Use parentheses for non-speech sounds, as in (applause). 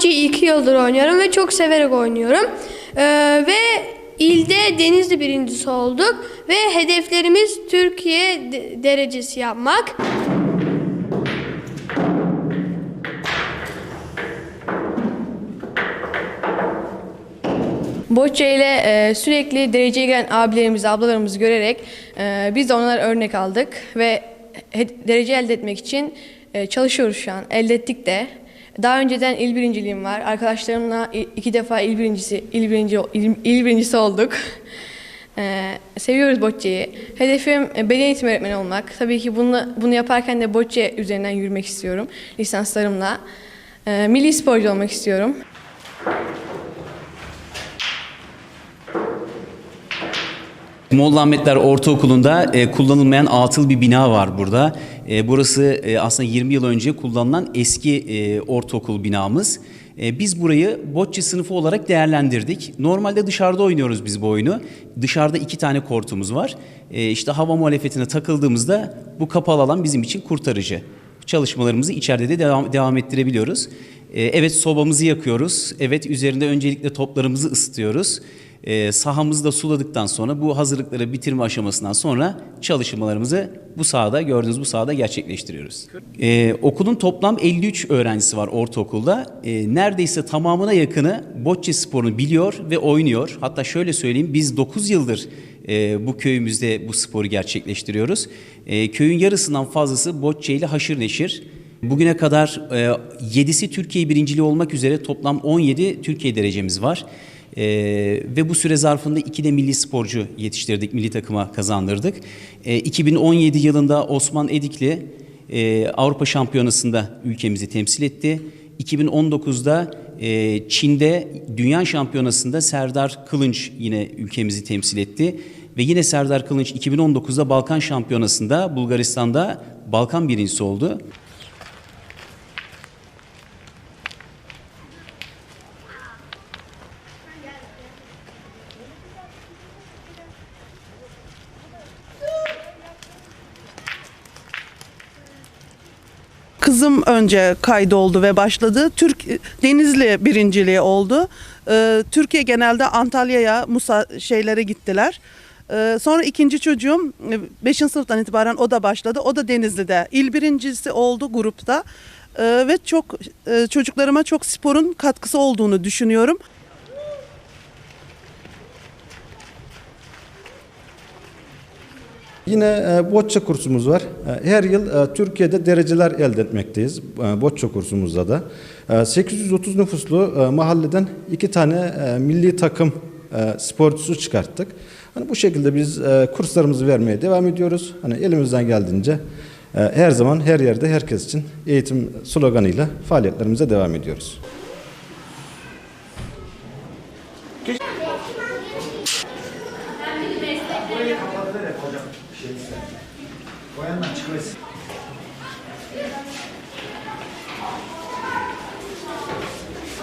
Bocce'yi iki yıldır oynuyorum ve çok severek oynuyorum. Ee, ve ilde Denizli birincisi olduk ve hedeflerimiz Türkiye de- derecesi yapmak. Bocce ile e, sürekli dereceye gelen abilerimizi, ablalarımızı görerek e, biz de onlara örnek aldık ve derece elde etmek için e, çalışıyoruz şu an. Elde ettik de. Daha önceden il birinciliğim var. Arkadaşlarımla iki defa il birincisi, il birinci, il, il birincisi olduk. (laughs) E, seviyoruz bocceyi. Hedefim e, beden eğitim öğretmeni olmak. Tabii ki bunu, bunu yaparken de bocce üzerinden yürümek istiyorum lisanslarımla. E, milli sporcu olmak istiyorum. Molla Ahmetler Ortaokulu'nda e, kullanılmayan atıl bir bina var burada. E, burası e, aslında 20 yıl önce kullanılan eski e, ortaokul binamız. E, biz burayı bocce sınıfı olarak değerlendirdik. Normalde dışarıda oynuyoruz biz bu oyunu. Dışarıda iki tane kortumuz var. E, işte hava muhalefetine takıldığımızda bu kapalı alan bizim için kurtarıcı. Çalışmalarımızı içeride de devam, devam ettirebiliyoruz. E, evet sobamızı yakıyoruz. Evet üzerinde öncelikle toplarımızı ısıtıyoruz. E, sahamızı da suladıktan sonra bu hazırlıkları bitirme aşamasından sonra çalışmalarımızı bu sahada gördüğünüz bu sahada gerçekleştiriyoruz. E, okulun toplam 53 öğrencisi var ortaokulda. E, neredeyse tamamına yakını bocce sporunu biliyor ve oynuyor. Hatta şöyle söyleyeyim biz 9 yıldır e, bu köyümüzde bu sporu gerçekleştiriyoruz. E, köyün yarısından fazlası bocce ile haşır neşir. Bugüne kadar e, 7'si Türkiye birinciliği olmak üzere toplam 17 Türkiye derecemiz var. Ee, ve bu süre zarfında iki de milli sporcu yetiştirdik, milli takıma kazandırdık. Ee, 2017 yılında Osman Edikli e, Avrupa Şampiyonası'nda ülkemizi temsil etti. 2019'da e, Çin'de Dünya Şampiyonası'nda Serdar Kılınç yine ülkemizi temsil etti. Ve yine Serdar Kılınç 2019'da Balkan Şampiyonası'nda Bulgaristan'da Balkan birincisi oldu. Kızım önce kaydoldu ve başladı. Türk Denizli birinciliği oldu. Ee, Türkiye genelde Antalya'ya Musa şeylere gittiler. Ee, sonra ikinci çocuğum 5. sınıftan itibaren o da başladı. O da Denizli'de. İl birincisi oldu grupta. Ee, ve çok e, çocuklarıma çok sporun katkısı olduğunu düşünüyorum. Yine e, bocce kursumuz var. E, Her yıl e, Türkiye'de dereceler elde etmekteyiz bocce kursumuzda da. E, 830 nüfuslu mahalleden iki tane milli takım sporcusu çıkarttık. Hani bu şekilde biz kurslarımızı vermeye devam ediyoruz. Hani elimizden geldiğince her zaman her yerde herkes için eğitim sloganıyla faaliyetlerimize devam ediyoruz. Boyandan çıkıversin.